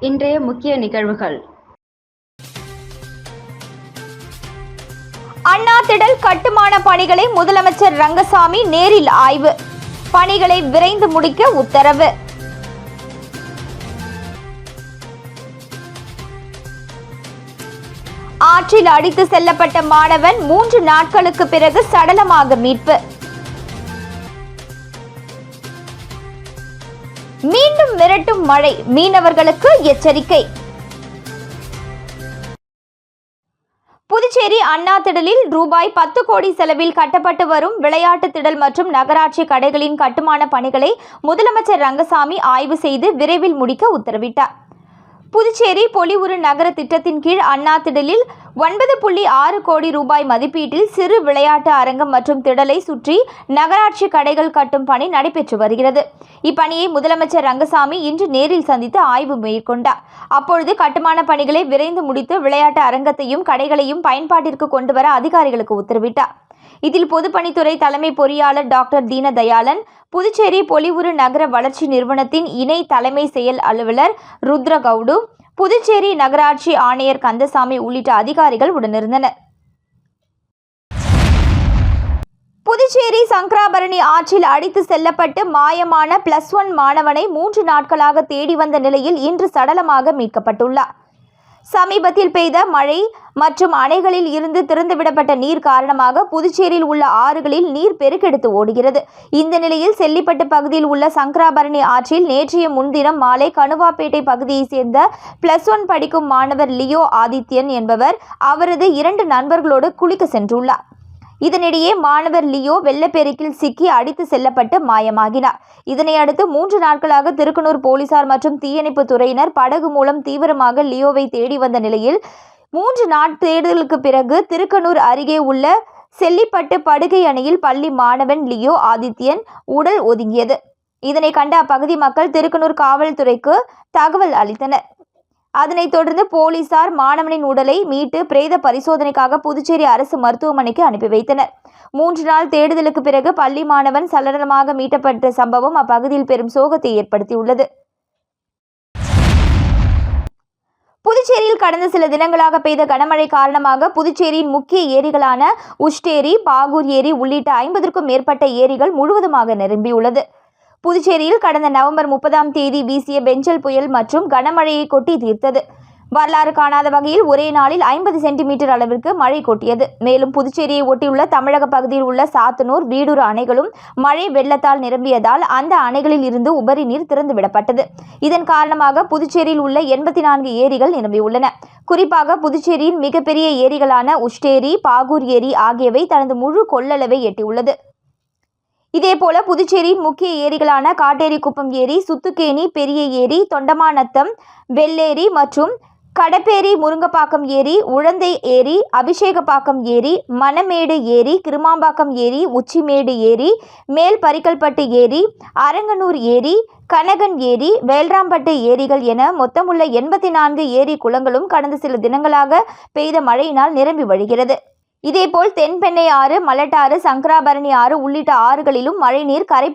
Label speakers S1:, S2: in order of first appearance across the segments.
S1: இன்றைய முக்கிய நிகழ்வுகள்.
S2: அண்ணா திடல் கட்டுமான பணிகளை முதலமைச்சர் ரங்கசாமி நேரில் ஆய்வு. பணிகளை விரைந்து முடிக்க உத்தரவு. ஆற்றில் அடித்து செல்லப்பட்ட மாணவன் மூன்று நாட்களுக்கு பிறகு சடலமாக மீட்பு. மிரட்டும் மழை. மீனவர்களுக்கு எச்சரிக்கை. புதுச்சேரி அண்ணா திடலில் ரூபாய் பத்து கோடி செலவில் கட்டப்பட்டு வரும் விளையாட்டு திடல் மற்றும் நகராட்சி கடைகளின் கட்டுமான பணிகளை முதலமைச்சர் ரங்கசாமி ஆய்வு செய்து விரைவில் முடிக்க உத்தரவிட்டார். புதுச்சேரி பொலிவுறு நகர திட்டத்தின் கீழ் அண்ணா திடலில் ஒன்பது புள்ளி ஆறு கோடி ரூபாய் மதிப்பீட்டில் சிறு விளையாட்டு அரங்கம் மற்றும் திடலை சுற்றி நகராட்சி கடைகள் கட்டும் பணி நடைபெற்று வருகிறது. இப்பணியை முதலமைச்சர் ரங்கசாமி இன்று நேரில் சந்தித்து ஆய்வு மேற்கொண்டார். அப்பொழுது கட்டுமான பணிகளை விரைந்து முடித்து விளையாட்டு அரங்கத்தையும் கடைகளையும் பயன்பாட்டிற்கு கொண்டு வர அதிகாரிகளுக்கு உத்தரவிட்டார். இதில் பொதுப்பணித்துறை தலைமை பொறியாளர் டாக்டர் தீனதயாளன் புதுச்சேரி பொலிவுறு நகர வளர்ச்சி நிறுவனத்தின் இணை தலைமை செயல் அலுவலர் ருத்ரகவுடு புதுச்சேரி நகராட்சி ஆணையர் கந்தசாமி உள்ளிட்ட அதிகாரிகள் உடனிருந்தனர். புதுச்சேரி சங்கராபரணி ஆற்றில் அடித்து செல்லப்பட்டு மாயமான பிளஸ் ஒன் மாணவனை மூன்று நாட்களாக தேடி வந்த நிலையில் இன்று சடலமாக மீட்கப்பட்டுள்ளார். சமீபத்தில் பெய்த மழை மற்றும் அணைகளில் இருந்து திறந்துவிடப்பட்ட நீர் காரணமாக புதுச்சேரியில் உள்ள ஆறுகளில் நீர் பெருக்கெடுத்து ஓடுகிறது. இந்த நிலையில் செல்லிப்பட்டு பகுதியில் உள்ள சங்கராபரணி ஆற்றில் நேற்றைய முன்தினம் மாலை கணுவாப்பேட்டை பகுதியைச் சேர்ந்த பிளஸ் ஒன் படிக்கும் மாணவர் லியோ ஆதித்யன் என்பவர் அவரது இரண்டு நண்பர்களோடு குளிக்க சென்றுள்ளார். இதனிடையே மாணவர் லியோ வெள்ளப்பெருக்கில் சிக்கி அடித்து செல்லப்பட்டு மாயமாகினார். இதனையடுத்து மூன்று நாட்களாக திருக்கனூர் போலீசார் மற்றும் தீயணைப்பு துறையினர் படகு மூலம் தீவிரமாக லியோவை தேடி வந்த நிலையில் மூன்று நாட் தேடுதலுக்கு பிறகு திருக்கனூர் அருகே உள்ள செல்லிப்பட்டு படுகை அணையில் பள்ளி மாணவன் லியோ ஆதித்யன் உடல் ஒதுங்கியது. இதனை கண்ட அப்பகுதி மக்கள் திருக்கனூர் காவல்துறைக்கு தகவல் அளித்தனர். அதனைத் தொடர்ந்து போலீசார் மாணவனின் உடலை மீட்டு பிரேத பரிசோதனைக்காக புதுச்சேரி அரசு மருத்துவமனைக்கு அனுப்பி வைத்தனர். மூன்று நாள் தேடுதலுக்கு பிறகு பள்ளி மாணவன் சலனமாக மீட்டப்பட்ட சம்பவம் அப்பகுதியில் பெரும் சோகத்தை ஏற்படுத்தியுள்ளது. புதுச்சேரியில் கடந்த சில தினங்களாக பெய்த கனமழை காரணமாக புதுச்சேரியின் முக்கிய ஏரிகளான உஷ்டேரி பாகூர் ஏரி உள்ளிட்ட ஐம்பதற்கும் மேற்பட்ட ஏரிகள் முழுவதுமாக நிரம்பியுள்ளது. புதுச்சேரியில் கடந்த நவம்பர் முப்பதாம் தேதி வீசிய பெஞ்சல் புயல் மற்றும் கனமழையை கொட்டி தீர்த்தது. வரலாறு காணாத வகையில் ஒரே நாளில் ஐம்பது சென்டிமீட்டர் அளவிற்கு மழை கொட்டியது. மேலும் புதுச்சேரியை ஒட்டியுள்ள தமிழக பகுதியில் உள்ள சாத்தனூர் வீடூர் அணைகளும் மழை வெள்ளத்தால் நிரம்பியதால் அந்த அணைகளில் இருந்து உபரி நீர் திறந்துவிடப்பட்டது இதன் காரணமாக புதுச்சேரியில் உள்ள எண்பத்தி நான்கு ஏரிகள் நிரம்பியுள்ளன. குறிப்பாக புதுச்சேரியின் மிகப்பெரிய ஏரிகளான உஷ்டேரி பாகூர் ஏரி ஆகியவை தனது முழு கொள்ளளவை எட்டியுள்ளது. இதேபோல புதுச்சேரியின் முக்கிய ஏரிகளான காட்டேரிக்குப்பம் ஏரி சுத்துக்கேணி பெரிய ஏரி தொண்டமாநத்தம் வெள்ளேரி மற்றும் கடப்பேரி முருங்கப்பாக்கம் ஏரி உழந்தை ஏரி அபிஷேகப்பாக்கம் ஏரி மணமேடு ஏரி கிருமாம்பாக்கம் ஏரி உச்சிமேடு ஏரி மேல் பரிக்கல்பட்டு ஏரி அரங்கனூர் ஏரி கனகன் ஏரி வேல்ராம்பட்டு ஏரிகள் என மொத்தமுள்ள எண்பத்தி நான்கு ஏரி குளங்களும் கடந்த சில தினங்களாக பெய்த மழையினால் நிரம்பி வழிகிறது. இதேபோல் தென்பெண்ணை ஆறு மலட்டாறு சங்கராபரணி ஆறு உள்ளிட்ட ஆறுகளிலும் மழைநீர் கரை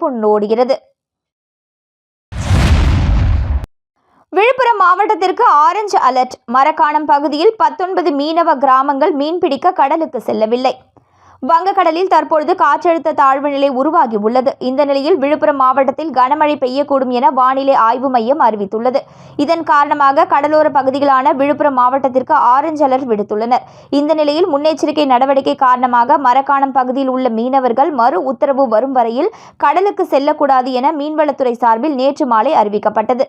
S2: விழுப்புரம் மாவட்டத்திற்கு ஆரஞ்சு அலர்ட். மரக்காணம் பகுதியில் பத்தொன்பது மீனவ கிராமங்கள் மீன்பிடிக்க கடலுக்கு செல்லவில்லை. வங்கக்கடலில் தற்பொழுது காற்றழுத்த தாழ்வு நிலை உருவாகி உள்ளது இந்த நிலையில் விழுப்புரம் மாவட்டத்தில் கனமழை பெய்யக்கூடும் என வானிலை ஆய்வு மையம் அறிவித்துள்ளது. இதன் காரணமாக கடலோர பகுதிகளான விழுப்புரம் மாவட்டத்திற்கு ஆரஞ்சு அலர்ட் விடுத்துள்ளனர். இந்த நிலையில் முன்னெச்சரிக்கை நடவடிக்கை காரணமாக மரக்காணம் பகுதியில் உள்ள மீனவர்கள் மறு உத்தரவு வரும் வரையில் கடலுக்கு செல்லக்கூடாது என மீன்வளத்துறை சார்பில் நேற்று மாலை அறிவிக்கப்பட்டது.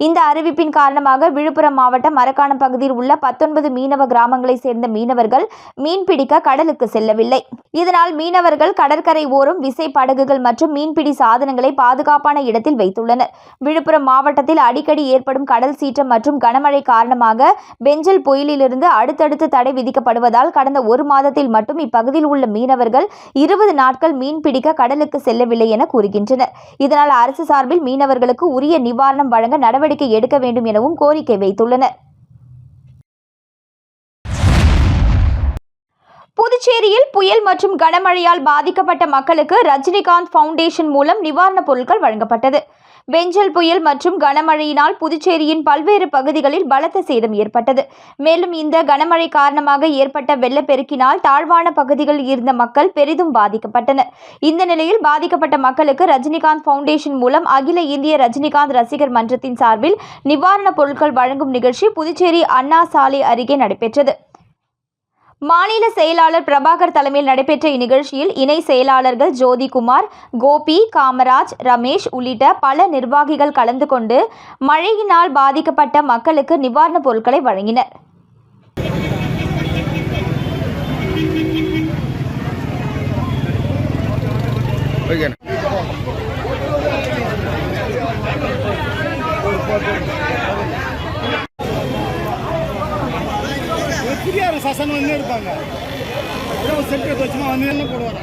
S2: இந்த அறிவிப்பின் காரணமாக விழுப்புரம் மாவட்டம் மரக்காணம் பகுதியில் உள்ள பத்தொன்பது மீனவ கிராமங்களைச் சேர்ந்த மீனவர்கள் மீன்பிடிக்க கடலுக்கு செல்லவில்லை. இதனால் மீனவர்கள் கடற்கரை ஓரம் விசை படகுகள் மற்றும் மீன்பிடி சாதனங்களை பாதுகாப்பான இடத்தில் வைத்துள்ளனர். விழுப்புரம் மாவட்டத்தில் அடிக்கடி ஏற்படும் கடல் சீற்றம் மற்றும் கனமழை காரணமாக பெஞ்சல் புயலிலிருந்து அடுத்தடுத்து தடை விதிக்கப்படுவதால் கடந்த ஒரு மாதத்தில் மட்டும் இப்பகுதியில் உள்ள மீனவர்கள் இருபது நாட்கள் மீன்பிடிக்க கடலுக்கு செல்லவில்லை என கூறுகின்றனர். இதனால் அரசு சார்பில் மீனவர்களுக்கு உரிய நிவாரணம் வழங்க நடவடிக்கை எடுக்க வேண்டும் எனவும் கோரிக்கை வைத்துள்ளனர். புதுச்சேரியில் புயல் மற்றும் கனமழையால் பாதிக்கப்பட்ட மக்களுக்கு ரஜினிகாந்த் ஃபவுண்டேஷன் மூலம் நிவாரணப் பொருட்கள் வழங்கப்பட்டது. வெஞ்சல் புயல் மற்றும் கனமழையினால் புதுச்சேரியின் பல்வேறு பகுதிகளில் பலத்த சேதம் ஏற்பட்டது. மேலும் இந்த கனமழை காரணமாக ஏற்பட்ட வெள்ளப்பெருக்கினால் தாழ்வான பகுதிகளில் இருந்த மக்கள் பெரிதும் பாதிக்கப்பட்டனர். இந்த நிலையில் பாதிக்கப்பட்ட மக்களுக்கு ரஜினிகாந்த் ஃபவுண்டேஷன் மூலம் அகில இந்திய ரஜினிகாந்த் ரசிகர் மன்றத்தின் சார்பில் நிவாரணப் பொருட்கள் வழங்கும் நிகழ்ச்சி புதுச்சேரி அண்ணா சாலை அருகே நடைபெற்றது. மாநில செயலாளர் பிரபாகர் தலைமையில் நடைபெற்ற இந்நிகழ்ச்சியில் இணை செயலாளர்கள் ஜோதிகுமார் கோபி காமராஜ் ரமேஷ் உள்ளிட்ட பல நிர்வாகிகள் கலந்து கொண்டு மழையினால் பாதிக்கப்பட்ட மக்களுக்கு நிவாரணப் பொருட்களை வழங்கினர்.
S1: ஓகே.
S3: பெரியார் சசன் வந்து எடுப்பாங்க ஏதோ ஒரு செல்ஃபி எடுத்து வச்சுமா வந்து என்ன போடுவாங்க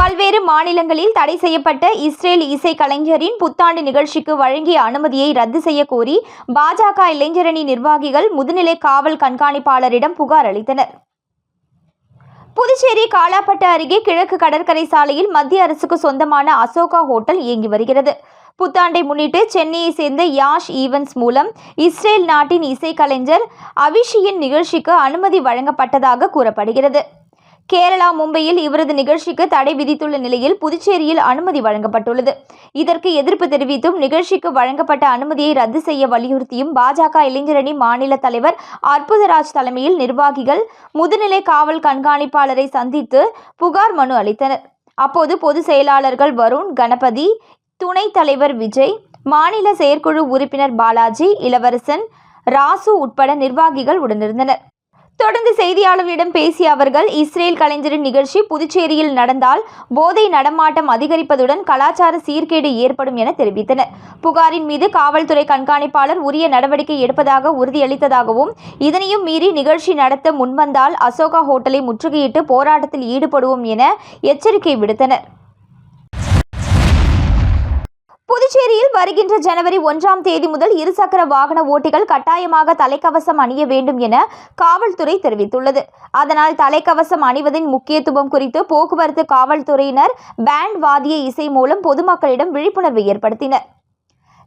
S2: பல்வேறு மாநிலங்களில் தடை செய்யப்பட்ட இஸ்ரேல் இசை கலைஞரின் புத்தாண்டு நிகழ்ச்சிக்கு வழங்கிய அனுமதியை ரத்து செய்ய கோரி பாஜக இளைஞரணி நிர்வாகிகள் முதுநிலை காவல் கண்காணிப்பாளரிடம் புகார் அளித்தனர். புதுச்சேரி காலாப்பட்டு அருகே கிழக்கு கடற்கரை சாலையில் மத்திய அரசுக்கு சொந்தமான அசோகா ஹோட்டல் இயங்கி வருகிறது. புத்தாண்டை முன்னிட்டு சென்னையை சேர்ந்த யாஷ் ஈவன்ஸ் மூலம் இஸ்ரேல் நாட்டின் இசைக்கலைஞர் அவிஷியின் நிகழ்ச்சிக்கு அனுமதி வழங்கப்பட்டதாக கூறப்படுகிறது. கேரளா மும்பையில் இவரது நிகழ்ச்சிக்கு தடை விதித்துள்ள நிலையில் புதுச்சேரியில் அனுமதி வழங்கப்பட்டுள்ளது. இதற்கு எதிர்ப்பு தெரிவித்தும் நிகழ்ச்சிக்கு வழங்கப்பட்ட அனுமதியை ரத்து செய்ய வலியுறுத்தியும் பாஜக இளைஞரணி மாநில தலைவர் அற்புதராஜ் தலைமையில் நிர்வாகிகள் முதுநிலை காவல் கண்காணிப்பாளரை சந்தித்து புகார் மனு அளித்தனர். அப்போது பொதுச் செயலாளர்கள் வருண் கணபதி துணைத் தலைவர் விஜய் மாநில செயற்குழு உறுப்பினர் பாலாஜி இளவரசன் ராசு உட்பட நிர்வாகிகள் உடனிருந்தனர். தொடர்ந்து செய்தியாளர்களிடம் பேசிய அவர்கள் இஸ்ரேல் கலைஞரின் நிகழ்ச்சி புதுச்சேரியில் நடந்தால் போதை நடமாட்டம் அதிகரிப்பதுடன் கலாச்சார சீர்கேடு ஏற்படும் என தெரிவித்தனர். புகாரின் மீது காவல்துறை கண்காணிப்பாளர் உரிய நடவடிக்கை எடுப்பதாக உறுதியளித்ததாகவும் இதனையும் மீறி நிகழ்ச்சி நடத்த முன்வந்தால் அசோகா ஹோட்டலை முற்றுகையிட்டு போராட்டத்தில் ஈடுபடுவோம் என எச்சரிக்கை விடுத்தனர். புதுச்சேரியில் வருகின்ற ஜனவரி ஒன்றாம் தேதி முதல் இருசக்கர வாகன ஓட்டிகள் கட்டாயமாக தலைக்கவசம் அணிய வேண்டும் என காவல்துறை தெரிவித்துள்ளது. அதனால் தலைக்கவசம் அணிவதின் முக்கியத்துவம் குறித்து போக்குவரத்து காவல்துறையினர் பேண்ட் வாத்திய இசை மூலம் பொதுமக்களிடம் விழிப்புணர்வு ஏற்படுத்தினர்.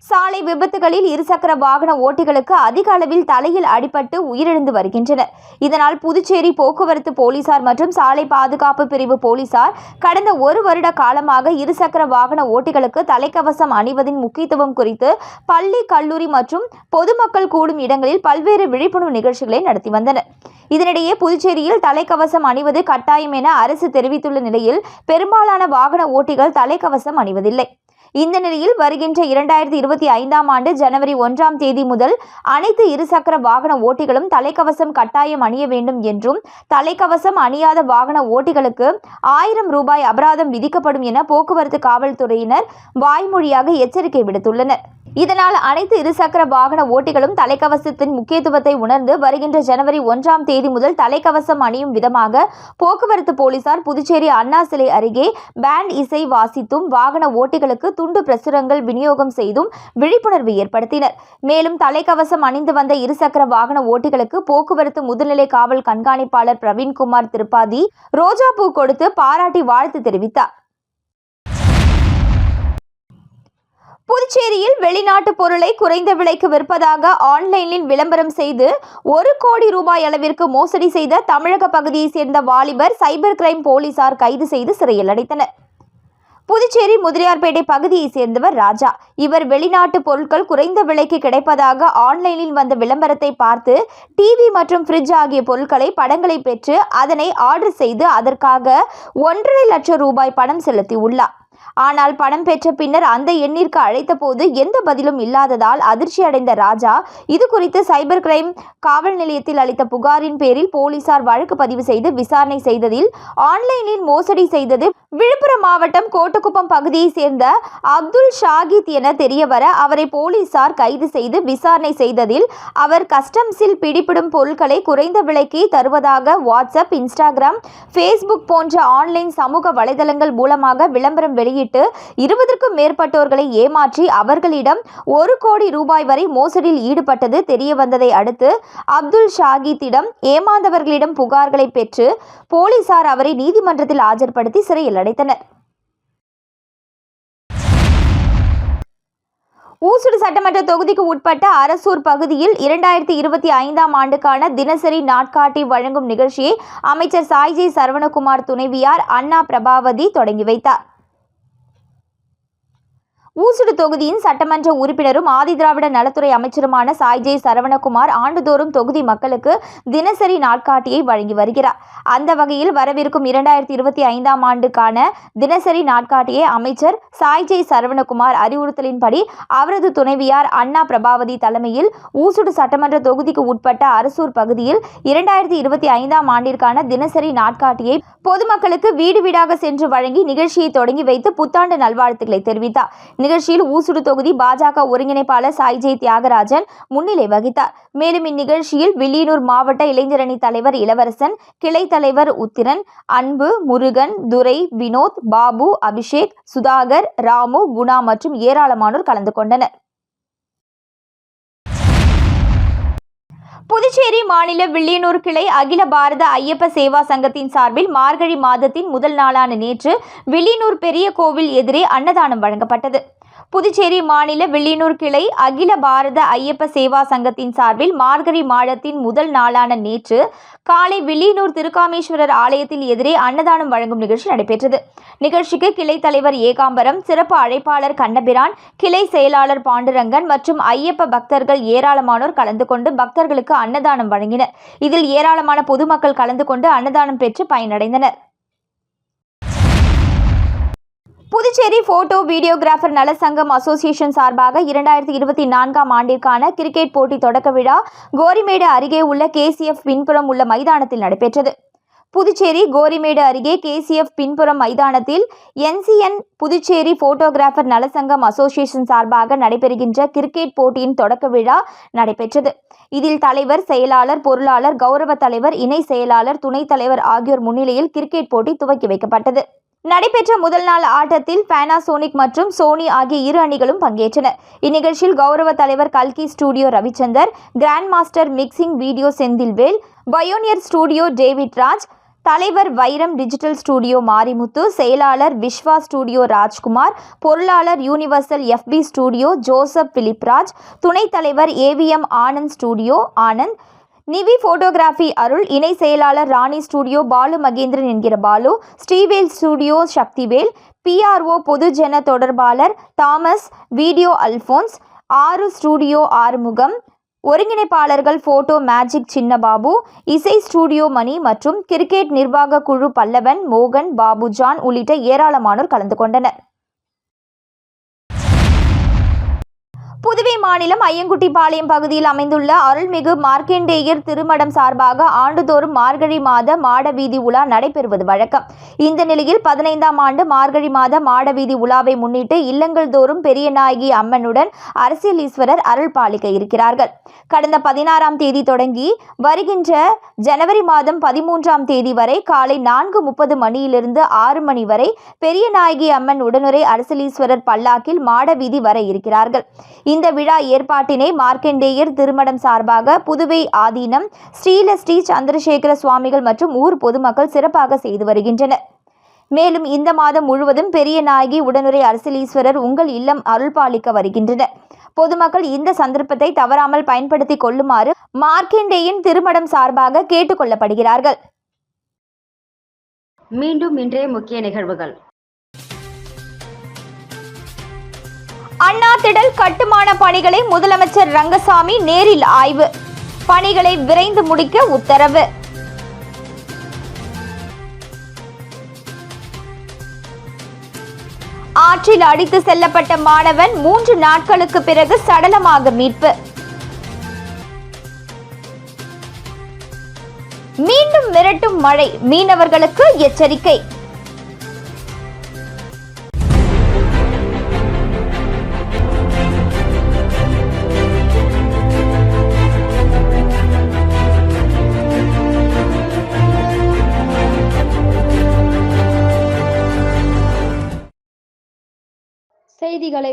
S2: சாலை விபத்துகளில் இருசக்கர வாகன ஓட்டிகளுக்கு அதிக அளவில் தலையில் அடிபட்டு உயிரிழந்து வருகின்றனர். இதனால் புதுச்சேரி போக்குவரத்து போலீசார் மற்றும் சாலை பாதுகாப்பு பிரிவு போலீசார் கடந்த ஒரு வருட காலமாக இருசக்கர வாகன ஓட்டிகளுக்கு தலைக்கவசம் அணிவதின் முக்கியத்துவம் குறித்து பள்ளி கல்லூரி மற்றும் பொதுமக்கள் கூடும் இடங்களில் பல்வேறு விழிப்புணர்வு நிகழ்ச்சிகளை நடத்தி வந்தனர். இதனிடையே புதுச்சேரியில் தலைக்கவசம் அணிவது கட்டாயம் என அரசு தெரிவித்துள்ள நிலையில் பெரும்பாலான வாகன ஓட்டிகள் தலைக்கவசம் அணிவதில்லை. இந்த நிலையில் வருகின்ற இரண்டாயிரத்தி இருபத்தி ஐந்தாம் ஆண்டு ஜனவரி ஒன்றாம் தேதி முதல் அனைத்து இருசக்கர வாகன ஓட்டிகளும் தலைக்கவசம் கட்டாயம் அணிய வேண்டும் என்றும் தலைக்கவசம் அணியாத வாகன ஓட்டிகளுக்கு ஆயிரம் ரூபாய் அபராதம் விதிக்கப்படும் என போக்குவரத்து காவல்துறையினர் வாய்மொழியாக எச்சரிக்கை விடுத்துள்ளனர். இதனால் அனைத்து இருசக்கர வாகன ஓட்டிகளும் தலைக்கவசத்தின் முக்கியத்துவத்தை உணர்ந்து வருகின்ற ஜனவரி ஒன்றாம் தேதி முதல் தலைக்கவசம் அணியும் விதமாக போக்குவரத்து போலீசார் புதுச்சேரி அண்ணா சிலை அருகே பேண்ட் இசை வாசித்தும் வாகன ஓட்டிகளுக்கு துண்டு பிரசுரங்கள் விநியோகம் செய்தும் விழிப்புணர்வு ஏற்படுத்தினர். மேலும் தலைக்கவசம் அணிந்து வந்த இருசக்கர வாகன ஓட்டிகளுக்கு போக்குவரத்து முதுநிலை காவல் கண்காணிப்பாளர் பிரவீன்குமார் திரிபாதி ரோஜா பூ கொடுத்து பாராட்டி வாழ்த்து தெரிவித்தார். புதுச்சேரியில் வெளிநாட்டு பொருளை குறைந்த விலைக்கு விற்பதாக ஆன்லைனில் விளம்பரம் செய்து ஒரு கோடி ரூபாய் அளவிற்கு மோசடி செய்த தமிழக பகுதியைச் சேர்ந்த வாலிபர் சைபர் கிரைம் போலீசார் கைது செய்து சிறையில் அடைத்தனர். புதுச்சேரி முதலியார்பேட்டை பகுதியைச் சேர்ந்தவர் ராஜா. இவர் வெளிநாட்டு பொருட்கள் குறைந்த விலைக்கு கிடைப்பதாக ஆன்லைனில் வந்த விளம்பரத்தை பார்த்து டிவி மற்றும் ஃப்ரிட்ஜ் ஆகிய பொருட்களை படங்களை பெற்று அதனை ஆர்டர் செய்து அதற்காக ஒன்றரை லட்சம் ரூபாய் பணம் செலுத்தியுள்ளார். ஆனால் பணம் பெற்ற பின்னர் அந்த எண்ணிற்கு அழைத்தபோது எந்த பதிலும் இல்லாததால் அதிர்ச்சி அடைந்த ராஜா இது குறித்து சைபர் கிரைம் காவல் நிலையத்தில் அளித்த புகாரின் பேரில் போலீசார் வழக்கு பதிவு செய்து விசாரணை செய்ததில் ஆன்லைனில் மோசடி செய்தது விழுப்புரம் மாவட்டம் கோட்டக்குப்பம் பகுதியைச் சேர்ந்த அப்துல் ஷாகித் என தெரியவர அவரை போலீசார் கைது செய்து விசாரணை செய்ததில் அவர் கஸ்டம்ஸில் பிடிபடும் பொருட்களை குறைந்த விலைக்கு தருவதாக வாட்ஸ்அப் இன்ஸ்டாகிராம் ஃபேஸ்புக் போன்ற ஆன்லைன் சமூக வலைதளங்கள் மூலமாக விளம்பரம் வெளியிட்டு இருபதற்கும் மேற்பட்டோர்களை ஏமாற்றி அவர்களிடம் ஒரு கோடி ரூபாய் வரை மோசடியில் ஈடுபட்டது தெரியவந்ததை அடுத்து அப்துல் ஷாகித்திடம் ஏமாந்தவர்களிடம் புகார்களை பெற்று போலீசார் அவரை நீதிமன்றத்தில் ஆஜர்படுத்தி சிறையில் அடைத்தனர் ஊசுடு சட்டமன்ற தொகுதிக்கு உட்பட்ட அரசூர் பகுதியில் இரண்டாயிரத்தி இருபத்தி ஐந்தாம் ஆண்டுக்கான தினசரி நாட்காட்டி வழங்கும் நிகழ்ச்சியை அமைச்சர் சாய்ஜி சரவணகுமார் துணைவியார் அண்ணா பிரபாவதி தொடங்கி வைத்தார். ஊசுடு தொகுதியின் சட்டமன்ற உறுப்பினரும் ஆதிதிராவிட நலத்துறை அமைச்சருமான சாய்ஜே சரவணகுமார் ஆண்டுதோறும் தொகுதி மக்களுக்கு தினசரி நாட்காட்டியை வழங்கி வருகிறார். அந்த வகையில் வரவிருக்கும் இரண்டாயிரத்தி இருபத்தி ஐந்தாம் ஆண்டுக்கான தினசரி நாட்காட்டியை அமைச்சர் சாய்ஜே சரவணகுமார் அறிவுறுத்தலின்படி அவரது துணைவியார் அண்ணா பிரபாவதி தலைமையில் ஊசுடு சட்டமன்ற தொகுதிக்கு உட்பட்ட அரசூர் பகுதியில் இரண்டாயிரத்தி இருபத்தி ஐந்தாம் ஆண்டிற்கான தினசரி நாட்காட்டியை பொதுமக்களுக்கு வீடு வீடாக சென்று வழங்கி நிகழ்ச்சியை தொடங்கி வைத்து புத்தாண்டு நல்வாழ்த்துக்களை தெரிவித்தார். நிகழ்ச்சியில் ஊசுடு தொகுதி பாஜக ஒருங்கிணைப்பாளர் சாய்ஜே தியாகராஜன் முன்னிலை வகித்தார். மேலும் இந்நிகழ்ச்சியில் வில்லியனூர் மாவட்ட இளைஞரணி தலைவர் இளவரசன் கிளை தலைவர் உத்திரன் அன்பு முருகன் துரை வினோத் பாபு அபிஷேக் சுதாகர் ராமு குணா மற்றும் ஏராளமானோர் கலந்து கொண்டனர். புதுச்சேரி மாநில வில்லியனூர் கிளை அகில பாரத ஐயப்ப சேவா சங்கத்தின் சார்பில் மார்கழி மாதத்தின் முதல் நாளான நேற்று வில்லியனூர் பெரிய கோவில் எதிரே அன்னதானம் வழங்கப்பட்டது. புதுச்சேரி மாநில வில்லியனூர் கிளை அகில பாரத ஐயப்ப சேவா சங்கத்தின் சார்பில் மார்கழி மாதத்தின் முதல் நாளான நேற்று காலை வில்லியனூர் திருக்காமேஸ்வரர் ஆலயத்தில் எதிரே அன்னதானம் வழங்கும் நிகழ்ச்சி நடைபெற்றது. நிகழ்ச்சிக்கு கிளை தலைவர் ஏகாம்பரம் சிறப்பு அழைப்பாளர் கண்ணபிரான் கிளை செயலாளர் பாண்டுரங்கன் மற்றும் ஐயப்ப பக்தர்கள் ஏராளமானோர் கலந்து கொண்டு பக்தர்களுக்கு அன்னதானம் வழங்கினர். இதில் ஏராளமான பொதுமக்கள் கலந்து கொண்டு அன்னதானம் பெற்று பயனடைந்தனர். புதுச்சேரி போட்டோ வீடியோகிராஃபர் நல சங்கம் அசோசியேஷன் சார்பாக இரண்டாயிரத்தி இருபத்தி நான்காம் ஆண்டிற்கான கிரிக்கெட் போட்டி தொடக்க விழா கோரிமேடு அருகே உள்ள கேசிஎஃப் பின்புறம் உள்ள மைதானத்தில் நடைபெற்றது. புதுச்சேரி கோரிமேடு அருகே கேசிஎஃப் பின்புறம் மைதானத்தில் என்சிஎன் புதுச்சேரி போட்டோகிராஃபர் நலசங்கம் அசோசியேஷன் சார்பாக நடைபெறுகின்ற கிரிக்கெட் போட்டியின் தொடக்க விழா நடைபெற்றது. இதில் தலைவர் செயலாளர் பொருளாளர் கௌரவ தலைவர் இணை செயலாளர் துணைத் தலைவர் ஆகியோர் முன்னிலையில் கிரிக்கெட் போட்டி துவக்கி வைக்கப்பட்டது. நடைபெற்ற முதல் நாள் ஆட்டத்தில் பேனாசோனிக் மற்றும் சோனி ஆகிய இரு அணிகளும் பங்கேற்றனர். இந்நிகழ்ச்சியில் கௌரவ தலைவர் கல்கி studio Ravichandar grand master mixing video Senthilvel pioneer studio David Raj தலைவர் வைரம் டிஜிட்டல் ஸ்டூடியோ மாரிமுத்து செயலாளர் விஸ்வா ஸ்டூடியோ ராஜ்குமார் பொருளாளர் universal FP studio Joseph Philipraj துணைத் தலைவர் AVM Anand studio Anand Nivi photography Arul இணை செயலாளர் ராணி ஸ்டுடியோ பாலு மகேந்திரன் என்கிற பாலு ஸ்ரீவேல் ஸ்டுடியோ சக்திவேல் பிஆர்ஓ பொதுஜன தொடர்பாளர் Thomas video Alphonse Aru studio Arumugam ஒருங்கிணைப்பாளர்கள் photo magic Chinnababu இசை ஸ்டுடியோ மணி மற்றும் கிரிக்கெட் நிர்வாக குழு பல்லவன் மோகன் பாபு ஜான் உள்ளிட்ட ஏராளமானோர் கலந்து கொண்டனர். புதுவை மாநிலம் ஐயங்குட்டிப்பாளையம் பகுதியில் அமைந்துள்ள அருள்மிகு மார்க்கண்டேயர் திருமடம் சார்பாக ஆண்டுதோறும் மார்கழி மாத மாட வீதி உலா நடைபெறுவது வழக்கம். இந்த நிலையில் பதினைந்தாம் ஆண்டு மார்கழி மாத மாட வீதி உலாவை முன்னிட்டு இல்லங்கள் தோறும் பெரியநாயகி அம்மனுடன் அரசியல் ஈஸ்வரர் அருள் பாலிக்க இருக்கிறார்கள். கடந்த பதினாறாம் தேதி தொடங்கி வருகின்ற ஜனவரி மாதம் பதிமூன்றாம் தேதி வரை காலை நான்கு முப்பது மணியிலிருந்து ஆறு மணி வரை பெரியநாயகி அம்மன் உடனுரை அரசியலீஸ்வரர் பல்லாக்கில் மாட வீதி வர இருக்கிறார்கள். இந்த இந்த விழா ஏற்பாட்டினை மார்க்கண்டேயர் திருமடம் சார்பாக புதுவை ஆதீனம் ஸ்ரீல ஸ்ரீ சந்திரசேகர சுவாமிகள் மற்றும் ஊர் பொதுமக்கள் சிறப்பாக செய்து வருகின்றனர். மேலும் இந்த மாதம் முழுவதும் பெரிய நாயகி உடனுரை அரசியலீஸ்வரர் உங்கள் இல்லம் அருள்பாலிக்க வருகின்றனர். பொதுமக்கள் இந்த சந்தர்ப்பத்தை தவறாமல் பயன்படுத்திக் கொள்ளுமாறு மார்க்கண்டேயின் திருமடம் சார்பாக கேட்டுக்கொள்ளப்படுகிறார்கள்
S1: மீண்டும் இன்றைய முக்கிய நிகழ்வுகள்.
S2: அண்ணா திடல் கட்டுமான பணிகளை முதலமைச்சர் ரங்கசாமி நேரில் ஆய்வு. பணிகளை விரைந்து முடிக்க உத்தரவு. ஆற்றில் அடித்து செல்லப்பட்ட மாணவன் மூன்று நாட்களுக்கு பிறகு சடலமாக மீட்பு. மீண்டும் மிரட்டும் மழை. மீனவர்களுக்கு எச்சரிக்கை.